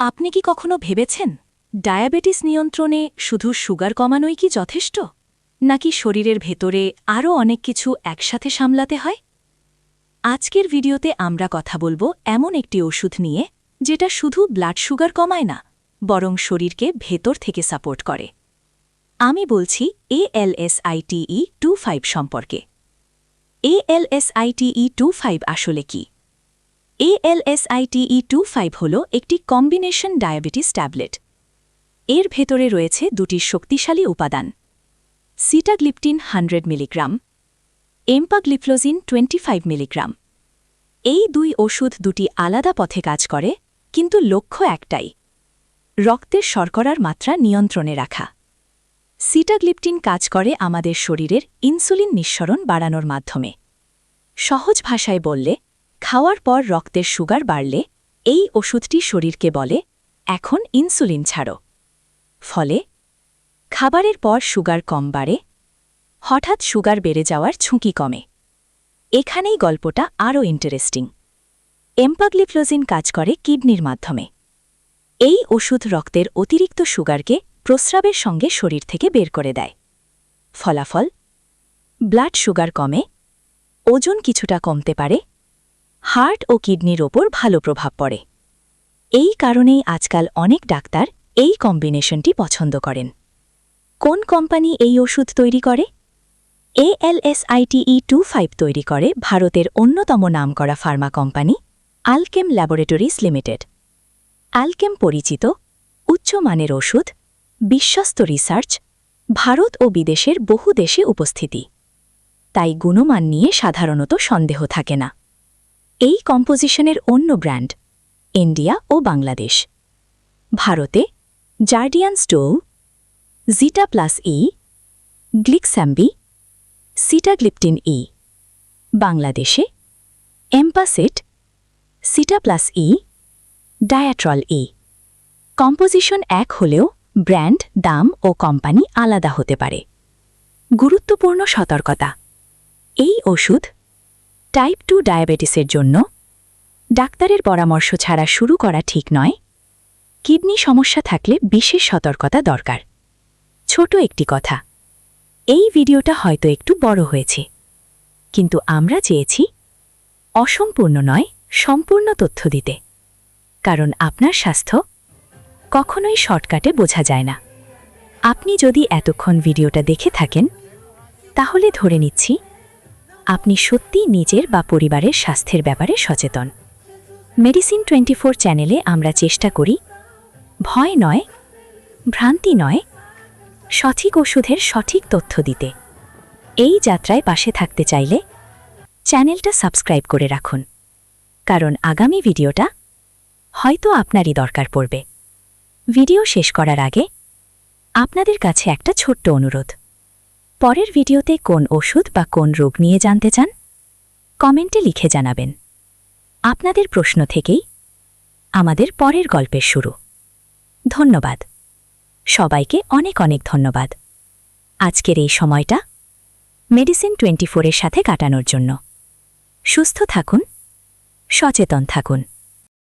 আপনি কি কখনো ভেবেছেন ডায়াবেটিস নিয়ন্ত্রণে শুধু সুগার কমানোই কি যথেষ্ট? নাকি শরীরের ভেতরে আরও অনেক কিছু একসাথে সামলাতে হয়? আজকের ভিডিওতে আমরা কথা বলব এমন একটি ওষুধ নিয়ে যেটা শুধু ব্লাড সুগার কমায় না, বরং শরীরকে ভেতর থেকে সাপোর্ট করে। আমি বলছি এএলএসআইটিই টু ফাইভ সম্পর্কে। এএলএসআইটিই টু ফাইভ আসলে কি? এএলএসআইটিই টু ফাইভ হল একটি কম্বিনেশন ডায়াবেটিস ট্যাবলেট এর ভেতরে রয়েছে দুটি শক্তিশালী উপাদান sitagliptin hundred milligram empagliflozin twenty five milligram এই দুই ওষুধ দুটি আলাদা পথে কাজ করে, কিন্তু লক্ষ্য একটাই, রক্তের শর্করার মাত্রা নিয়ন্ত্রণে রাখা। সিটাগ্লিপটিন কাজ করে আমাদের শরীরের ইনসুলিন নিঃসরণ বাড়ানোর মাধ্যমে। সহজ ভাষায় বললে খাওয়ার পর রক্তের সুগার বাড়লে, এই ওষুধটি শরীরকে বলে, এখন ইনসুলিন ছাড়ো। ফলে, খাবারের পর সুগার কম বাড়ে, হঠাৎ সুগার বেড়ে যাওয়ার ঝুঁকি কমে। এখানেই গল্পটা আরও ইন্টারেস্টিং এম্পাগ্লিফ্লোজিন কাজ করে কিডনির মাধ্যমে। এই ওষুধ রক্তের অতিরিক্ত সুগারকে প্রস্রাবের সঙ্গে শরীর থেকে বের করে দেয়। ফলাফল, ব্লাড সুগার কমে, ওজন কিছুটা কমতে পারে হার্ট ও কিডনির ওপর ভালো প্রভাব পড়ে। এই কারণেই আজকাল অনেক ডাক্তার এই কম্বিনেশনটি পছন্দ করেন। কোন কোম্পানি এই ওষুধ তৈরি করে? এএলএসআইটিই টু ফাইভ তৈরি করে ভারতের অন্যতম নামকরা pharma company, Alkem laboratories limited. Alkem পরিচিত উচ্চমানের ওষুধ, বিশ্বস্ত রিসার্চ, ভারত ও বিদেশের বহু দেশে উপস্থিতি। তাই গুণমান নিয়ে সাধারণত সন্দেহ থাকে না। এই কম্পোজিশনের অন্য ব্র্যান্ড, ইন্ডিয়া ও বাংলাদেশ। ভারতে জার্ডিয়ান স্টোউ জিটা প্লাস ই, গ্লিকস্যাম্বি, সিটাগ্লিপটিন ই। বাংলাদেশে এম্পাসেট, সিটা প্লাস ই, ডায়াট্রল ই। কম্পোজিশন এক হলেও ব্র্যান্ড, দাম ও কোম্পানি আলাদা হতে পারে। গুরুত্বপূর্ণ সতর্কতা। এই ওষুধ টাইপ টু ডায়াবেটিসের জন্য ডাক্তারের পরামর্শ ছাড়া শুরু করা ঠিক নয়। কিডনি সমস্যা থাকলে বিশেষ সতর্কতা দরকার। ছোট একটি কথা, এই ভিডিওটা হয়তো একটু বড় হয়েছে, কিন্তু আমরা চেয়েছি অসম্পূর্ণ নয়, সম্পূর্ণ তথ্য দিতে। কারণ আপনার স্বাস্থ্য কখনোই শর্টকাটে বোঝা যায় না। আপনি যদি এতক্ষণ ভিডিওটা দেখে থাকেন, তাহলে ধরে নিচ্ছি আপনি সত্যি নিজের বা পরিবারের স্বাস্থ্যের ব্যাপারে সচেতন। মেডিসিন টোয়েন্টি চ্যানেলে আমরা চেষ্টা করি, ভয় নয়, ভ্রান্তি নয়, সঠিক ওষুধের সঠিক তথ্য দিতে। এই যাত্রায় পাশে থাকতে চাইলে চ্যানেলটা সাবস্ক্রাইব করে রাখুন। কারণ আগামী ভিডিওটা হয়তো আপনারই দরকার পড়বে। ভিডিও শেষ করার আগে আপনাদের কাছে একটা ছোট্ট অনুরোধ। পরের ভিডিওতে কোন ওষুধ বা কোন রোগ নিয়ে জানতে চান? কমেন্টে লিখে জানাবেন। আপনাদের প্রশ্ন থেকেই আমাদের পরের গল্পের শুরু। ধন্যবাদ। সবাইকে অনেক অনেক ধন্যবাদ। আজকের এই সময়টা মেডিসিন টোয়েন্টি ফোরের সাথে কাটানোর জন্য। সুস্থ থাকুন, সচেতন থাকুন।